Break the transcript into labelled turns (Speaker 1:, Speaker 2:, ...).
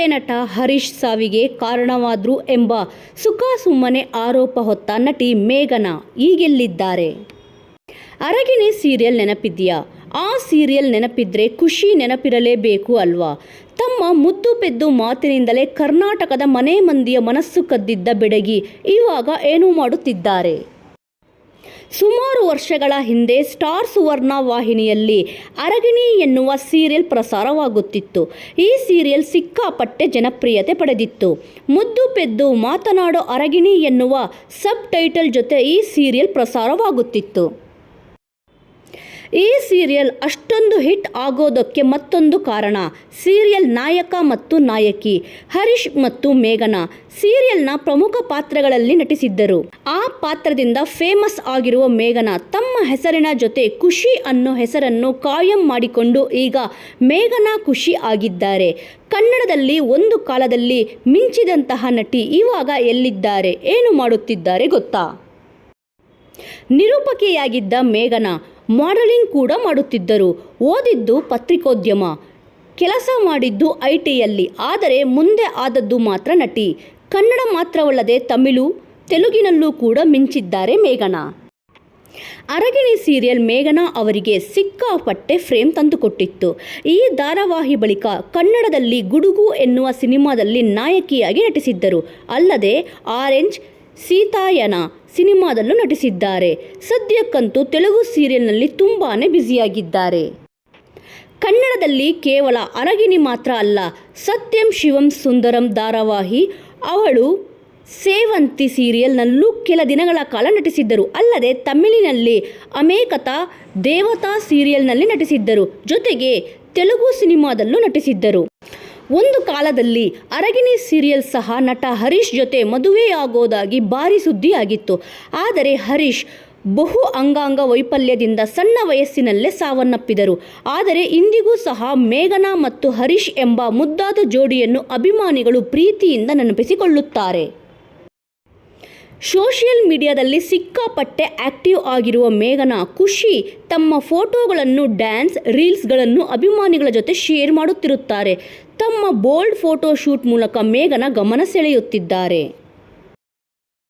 Speaker 1: ನಟ ಹರೀಶ್ ಸಾವಿಗೆ ಕಾರಣವಾದ್ರು ಎಂಬ ಸುಖಾಸುಮ್ಮನೆ ಆರೋಪ ಹೊತ್ತ ನಟಿ ಮೇಘನಾ ಈಗೆಲ್ಲಿದ್ದಾರೆ? ಅರಗಿಣಿ ಸೀರಿಯಲ್ ನೆನಪಿದ್ಯಾ? ಆ ಸೀರಿಯಲ್ ನೆನಪಿದ್ರೆ ಖುಷಿ ನೆನಪಿರಲೇಬೇಕು ಅಲ್ವಾ? ತಮ್ಮ ಮುದ್ದು ಪೆದ್ದು ಮಾತಿನಿಂದಲೇ ಕರ್ನಾಟಕದ ಮನೆ ಮಂದಿಯ ಮನಸ್ಸು ಕದ್ದಿದ್ದ ಬೆಡಗಿ ಇವಾಗ ಏನು ಮಾಡುತ್ತಿದ್ದಾರೆ. ಸುಮಾರು ವರ್ಷಗಳ ಹಿಂದೆ ಸ್ಟಾರ್ ಸುವರ್ಣ ವಾಹಿನಿಯಲ್ಲಿ ಅರಗಿಣಿ ಎನ್ನುವ ಸೀರಿಯಲ್ ಪ್ರಸಾರವಾಗುತ್ತಿತ್ತು. ಈ ಸೀರಿಯಲ್ ಸಿಕ್ಕಾಪಟ್ಟೆ ಜನಪ್ರಿಯತೆ ಪಡೆದಿತ್ತು. ಮುದ್ದು ಪೆದ್ದು ಮಾತನಾಡೋ ಅರಗಿಣಿ ಎನ್ನುವ ಸಬ್ ಟೈಟಲ್ ಜೊತೆ ಈ ಸೀರಿಯಲ್ ಪ್ರಸಾರವಾಗುತ್ತಿತ್ತು. ಈ ಸೀರಿಯಲ್ ಅಷ್ಟೊಂದು ಹಿಟ್ ಆಗೋದಕ್ಕೆ ಮತ್ತೊಂದು ಕಾರಣ, ಸೀರಿಯಲ್ ನಾಯಕ ಮತ್ತು ನಾಯಕಿ ಹರೀಶ್ ಮತ್ತು ಮೇಘನಾ. ಸೀರಿಯಲ್ನ ಪ್ರಮುಖ ಪಾತ್ರಗಳಲ್ಲಿ ನಟಿಸಿದ್ದರು. ಆ ಪಾತ್ರದಿಂದ ಫೇಮಸ್ ಆಗಿರುವ ಮೇಘನಾ ತಮ್ಮ ಹೆಸರಿನ ಜೊತೆ ಖುಷಿ ಅನ್ನೋ ಹೆಸರನ್ನು ಕಾಯಂ ಮಾಡಿಕೊಂಡು ಈಗ ಮೇಘನಾ ಖುಷಿ ಆಗಿದ್ದಾರೆ. ಕನ್ನಡದಲ್ಲಿ ಒಂದು ಕಾಲದಲ್ಲಿ ಮಿಂಚಿದಂತಹ ನಟಿ ಇವಾಗ ಎಲ್ಲಿದ್ದಾರೆ, ಏನು ಮಾಡುತ್ತಿದ್ದಾರೆ ಗೊತ್ತಾ? ನಿರೂಪಕಿಯಾಗಿದ್ದ ಮೇಘನಾ ಮಾಡೆಲಿಂಗ್ ಕೂಡ ಮಾಡುತ್ತಿದ್ದರು. ಓದಿದ್ದು ಪತ್ರಿಕೋದ್ಯಮ, ಕೆಲಸ ಮಾಡಿದ್ದು ಐ ಟಿಯಲ್ಲಿ ಆದರೆ ಮುಂದೆ ಆದದ್ದು ಮಾತ್ರ ನಟಿ. ಕನ್ನಡ ಮಾತ್ರವಲ್ಲದೆ ತಮಿಳು, ತೆಲುಗಿನಲ್ಲೂ ಕೂಡ ಮಿಂಚಿದ್ದಾರೆ ಮೇಘನಾ. ಅರಗಿಣಿ ಸೀರಿಯಲ್ ಮೇಘನಾ ಅವರಿಗೆ ಸಿಕ್ಕಾಪಟ್ಟೆ ಫ್ರೇಮ್ ತಂದುಕೊಟ್ಟಿತ್ತು. ಈ ಧಾರಾವಾಹಿ ಬಳಿಕ ಕನ್ನಡದಲ್ಲಿ ಗುಡುಗು ಎನ್ನುವ ಸಿನಿಮಾದಲ್ಲಿ ನಾಯಕಿಯಾಗಿ ನಟಿಸಿದ್ದರು. ಅಲ್ಲದೆ ಆರೆಂಜ್ ಸೀತಾಯನ ಸಿನಿಮಾದಲ್ಲೂ ನಟಿಸಿದ್ದಾರೆ. ಸದ್ಯಕ್ಕಂತೂ ತೆಲುಗು ಸೀರಿಯಲ್ನಲ್ಲಿ ತುಂಬಾ ಬ್ಯುಸಿಯಾಗಿದ್ದಾರೆ. ಕನ್ನಡದಲ್ಲಿ ಕೇವಲ ಅರಗಿಣಿ ಮಾತ್ರ ಅಲ್ಲ, ಸತ್ಯಂ ಶಿವಂ ಸುಂದರಂ ಧಾರಾವಾಹಿ, ಅವಳು ಸೇವಂತಿ ಸೀರಿಯಲ್ನಲ್ಲೂ ಕೆಲ ದಿನಗಳ ಕಾಲ ನಟಿಸಿದ್ದರು. ಅಲ್ಲದೆ ತಮಿಳಿನಲ್ಲಿ ಅಮೇಕತಾ ದೇವತಾ ಸೀರಿಯಲ್ನಲ್ಲಿ ನಟಿಸಿದ್ದರು. ಜೊತೆಗೆ ತೆಲುಗು ಸಿನಿಮಾದಲ್ಲೂ ನಟಿಸಿದ್ದರು. ಒಂದು ಕಾಲದಲ್ಲಿ ಅರಗಿಣಿ ಸೀರಿಯಲ್ ಸಹ ನಟ ಹರೀಶ್ ಜೊತೆ ಮದುವೆಯಾಗೋದಾಗಿ ಭಾರಿ ಸುದ್ದಿಯಾಗಿತ್ತು. ಆದರೆ ಹರೀಶ್ ಬಹು ಅಂಗಾಂಗ ವೈಫಲ್ಯದಿಂದ ಸಣ್ಣ ವಯಸ್ಸಿನಲ್ಲೇ ಸಾವನ್ನಪ್ಪಿದರು. ಆದರೆ ಇಂದಿಗೂ ಸಹ ಮೇಘನಾ ಮತ್ತು ಹರೀಶ್ ಎಂಬ ಮುದ್ದಾದ ಜೋಡಿಯನ್ನು ಅಭಿಮಾನಿಗಳು ಪ್ರೀತಿಯಿಂದ ನೆನಪಿಸಿಕೊಳ್ಳುತ್ತಾರೆ. ಸೋಷಿಯಲ್ ಮೀಡಿಯಾದಲ್ಲಿ ಸಿಕ್ಕಾಪಟ್ಟೆ ಆಕ್ಟಿವ್ ಆಗಿರುವ ಮೇಘನಾ ಖುಷಿ ತಮ್ಮ ಫೋಟೋಗಳನ್ನು, ಡ್ಯಾನ್ಸ್ ರೀಲ್ಸ್ಗಳನ್ನು ಅಭಿಮಾನಿಗಳ ಜೊತೆ ಶೇರ್ ಮಾಡುತ್ತಿರುತ್ತಾರೆ. ತಮ್ಮ ಬೋಲ್ಡ್ ಫೋಟೋ ಶೂಟ್ ಮೂಲಕ ಮೇಘನಾ ಗಮನ ಸೆಳೆಯುತ್ತಿದ್ದಾರೆ.